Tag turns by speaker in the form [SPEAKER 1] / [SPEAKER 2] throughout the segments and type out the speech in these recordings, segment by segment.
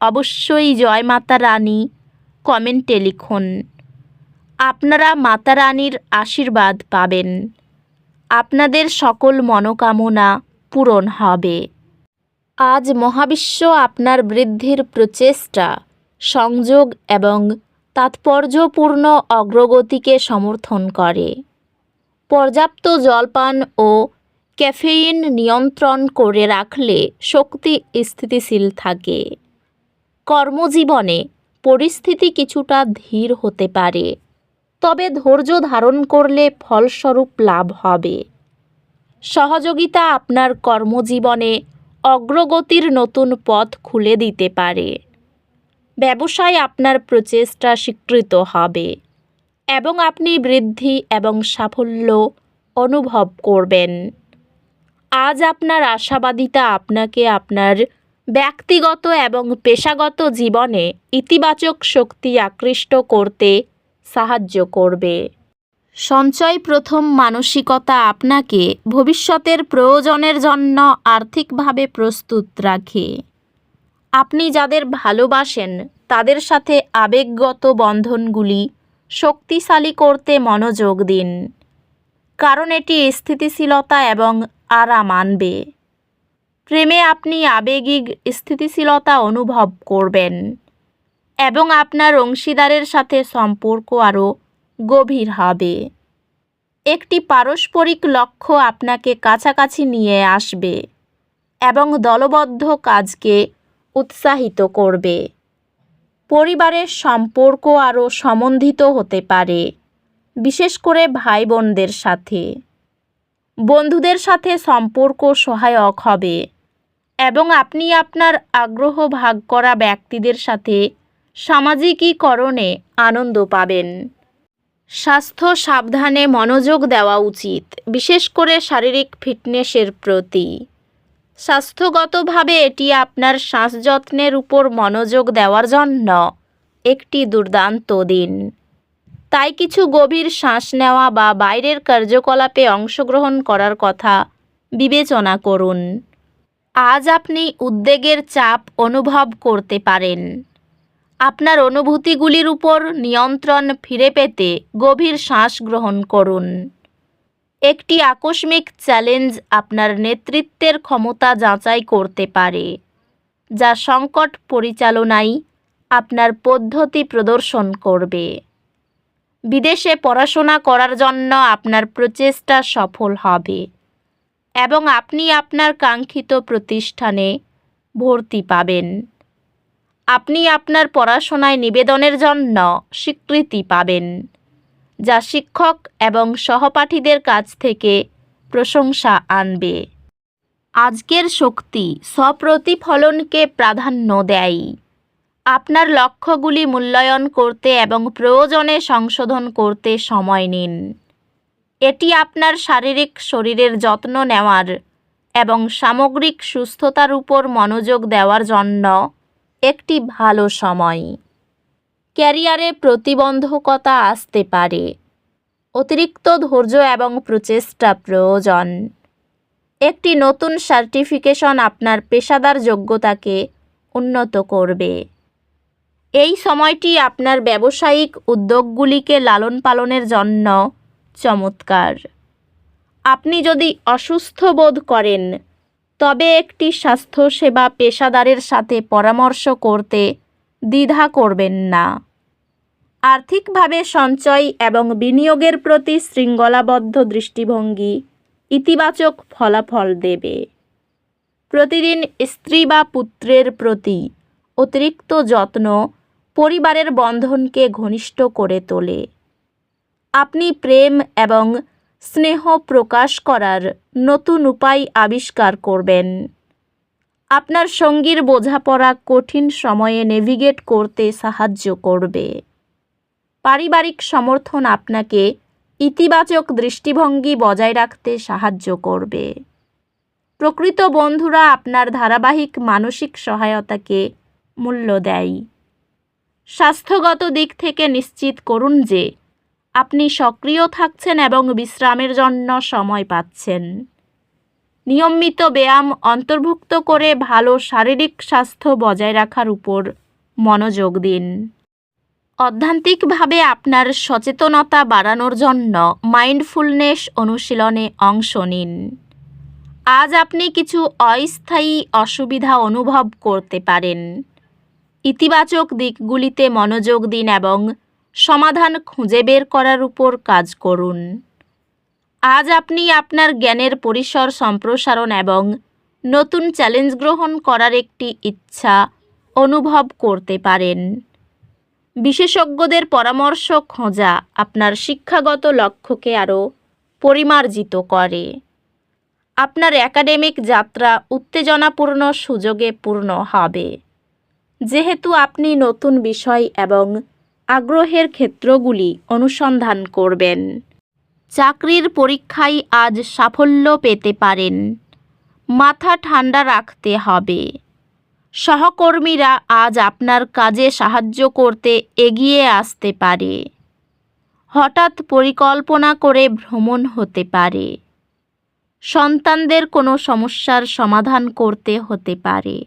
[SPEAKER 1] অবশ্যই জয় মাতা রানী কমেন্টে লিখুন। আপনারা মাতা রানীর আশীর্বাদ পাবেন। আপনাদের সকল মনোকামনা পূরণ হবে। আজ মহাবিশ্ব আপনার বৃদ্ধির প্রচেষ্টা, সংযোগ এবং তাৎপর্যপূর্ণ অগ্রগতিকে সমর্থন করে। পর্যাপ্ত জলপান ও ক্যাফেইন নিয়ন্ত্রণ করে রাখলে শক্তি স্থিতিশীল থাকে। কর্মজীবনে পরিস্থিতি কিছুটা ধীর হতে পারে। তবে ধৈর্য ধারণ করলে ফলস্বরূপ লাভ হবে। সহযোগিতা আপনার কর্মজীবনে অগ্রগতির নতুন পথ খুলে দিতে পারে। ব্যবসায় আপনার প্রচেষ্টা স্বীকৃত হবে এবং আপনি বৃদ্ধি এবং সাফল্য অনুভব করবেন। আজ আপনার আশাবাদিতা আপনাকে আপনার ব্যক্তিগত এবং পেশাগত জীবনে ইতিবাচক শক্তি আকৃষ্ট করতে সাহায্য করবে। সঞ্চয় প্রথম মানসিকতা আপনাকে ভবিষ্যতের প্রয়োজনের জন্য আর্থিকভাবে প্রস্তুত রাখে। আপনি যাদের ভালোবাসেন, তাদের সাথে আবেগগত বন্ধনগুলি শক্তিশালী করতে মনোযোগ দিন। কারণ এটি স্থিতিশীলতা এবং আরাম আনবে। প্রেমে আপনি আবেগিক স্থিতিশীলতা অনুভব করবেন এবং আপনার অংশীদারের সাথে সম্পর্ক আরও গভীর হবে। একটি পারস্পরিক লক্ষ্য আপনাকে কাছাকাছি নিয়ে আসবে এবং দলবদ্ধ কাজকে উৎসাহিত করবে। পরিবারের সম্পর্ক আরও সমন্ধিত হতে পারে, বিশেষ করে ভাই বোনদের সাথে। বন্ধুদের সাথে সম্পর্ক সহায়ক হবে। এবং আপনি আপনার আগ্রহ ভাগ করা ব্যক্তিদের সাথে সামাজিকীকরণে আনন্দ পাবেন। স্বাস্থ্য সাবধানে মনোযোগ দেওয়া উচিত, বিশেষ করে শারীরিক ফিটনেসের প্রতি। স্বাস্থ্যগতভাবে এটি আপনার শ্বাসযত্নের উপর মনোযোগ দেওয়ার জন্য একটি দুর্দান্ত দিন। তাই কিছু গভীর শ্বাস নেওয়া বা বাইরের কার্যকলাপে অংশগ্রহণ করার কথা বিবেচনা করুন। আজ আপনি উদ্বেগের চাপ অনুভব করতে পারেন। আপনার অনুভূতিগুলির উপর নিয়ন্ত্রণ ফিরে পেতে গভীর শ্বাস গ্রহণ করুন। একটি আকস্মিক চ্যালেঞ্জ আপনার নেতৃত্বের ক্ষমতা যাচাই করতে পারে, যা সংকট পরিচালনায় আপনার পদ্ধতি প্রদর্শন করবে। বিদেশে পড়াশোনা করার জন্য আপনার প্রচেষ্টা সফল হবে। এবং আপনি আপনার কাঙ্ক্ষিত প্রতিষ্ঠানে ভর্তি পাবেন। আপনি আপনার পড়াশোনায় নিবেদনের জন্য স্বীকৃতি পাবেন, যা শিক্ষক এবং সহপাঠীদের কাছ থেকে প্রশংসা আনবে। আজকের শক্তি স্বপ্রতিফলনকে প্রাধান্য দেয়। আপনার লক্ষ্যগুলি মূল্যায়ন করতে এবং প্রয়োজনে সংশোধন করতে সময় নিন। এটি আপনার শারীরিক শরীরের যত্ন নেওয়ার এবং সামগ্রিক সুস্থতার উপর মনোযোগ দেওয়ার জন্য একটি ভালো সময়। ক্যারিয়ারে প্রতিবন্ধকতা আসতে পারে। অতিরিক্ত ধৈর্য এবং প্রচেষ্টা প্রয়োজন। একটি নতুন সার্টিফিকেশন আপনার পেশাদার যোগ্যতাকে উন্নত করবে। এই সময়টি আপনার ব্যবসায়িক উদ্যোগগুলিকে লালন পালনের জন্য চমৎকার। আপনি যদি অসুস্থ বোধ করেন, তবে একটি স্বাস্থ্যসেবা পেশাদারের সাথে পরামর্শ করতে দ্বিধা করবেন না। আর্থিকভাবে সঞ্চয় এবং বিনিয়োগের প্রতি শৃঙ্খলাবদ্ধ দৃষ্টিভঙ্গি ইতিবাচক ফলাফল দেবে। প্রতিদিন স্ত্রী বা পুত্রের প্রতি অতিরিক্ত যত্ন পরিবারের বন্ধনকে ঘনিষ্ঠ করে তোলে। আপনি প্রেম এবং স্নেহ প্রকাশ করার নতুন উপায় আবিষ্কার করবেন। আপনার সঙ্গীর বোঝাপড়া কঠিন সময়ে নেভিগেট করতে সাহায্য করবে। পারিবারিক সমর্থন আপনাকে ইতিবাচক দৃষ্টিভঙ্গি বজায় রাখতে সাহায্য করবে। প্রকৃত বন্ধুরা আপনার ধারাবাহিক মানসিক সহায়তাকে মূল্য দেয়। স্বাস্থ্যগত দিক থেকে নিশ্চিত করুন যে আপনি সক্রিয় থাকছেন এবং বিশ্রামের জন্য সময় পাচ্ছেন। নিয়মিত ব্যায়াম অন্তর্ভুক্ত করে ভালো শারীরিক স্বাস্থ্য বজায় রাখার উপর মনোযোগ দিন। অধ্যান্তিকভাবে আপনার সচেতনতা বাড়ানোর জন্য মাইন্ডফুলনেস অনুশীলনে অংশ নিন। আজ আপনি কিছু অস্থায়ী অসুবিধা অনুভব করতে পারেন। ইতিবাচক দিকগুলিতে মনোযোগ দিন এবং সমাধান খুঁজে বের করার উপর কাজ করুন। আজ আপনি আপনার জ্ঞানের পরিসর সম্প্রসারণ এবং নতুন চ্যালেঞ্জ গ্রহণ করার একটি ইচ্ছা অনুভব করতে পারেন। বিশেষজ্ঞদের পরামর্শ খোঁজা আপনার শিক্ষাগত লক্ষ্যকে আরও পরিমার্জিত করে। আপনার একাডেমিক যাত্রা উত্তেজনাপূর্ণ সুযোগে পূর্ণ হবে। যেহেতু আপনি নতুন বিষয় এবং আগ্রহের ক্ষেত্রগুলি অনুসন্ধান করবেন। চাকরির পরীক্ষায় আজ সাফল্য পেতে পারেন। মাথা ঠান্ডা রাখতে হবে। সহকর্মীরা আজ আপনার কাজে সাহায্য করতে এগিয়ে আসতে পারে। হঠাৎ পরিকল্পনা করে ভ্রমণ হতে পারে। সন্তানদের কোনো সমস্যার সমাধান করতে হতে পারে।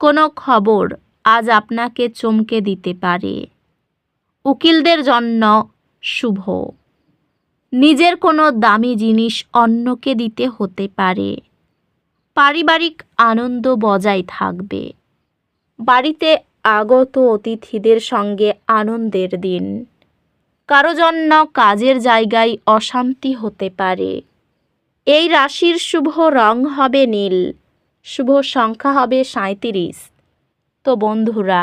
[SPEAKER 1] কোনো খবর আজ আপনাকে চমকে দিতে পারে। উকিলদের জন্য শুভ। নিজের কোনো দামি জিনিস অন্যকে দিতে হতে পারে। পারিবারিক আনন্দ বজায় থাকবে। বাড়িতে আগত অতিথিদের সঙ্গে আনন্দের দিন। কারও জন্য কাজের জায়গায় অশান্তি হতে পারে। এই রাশির শুভ রং হবে নীল। শুভ সংখ্যা হবে সাঁত্রিশ তো বন্ধুরা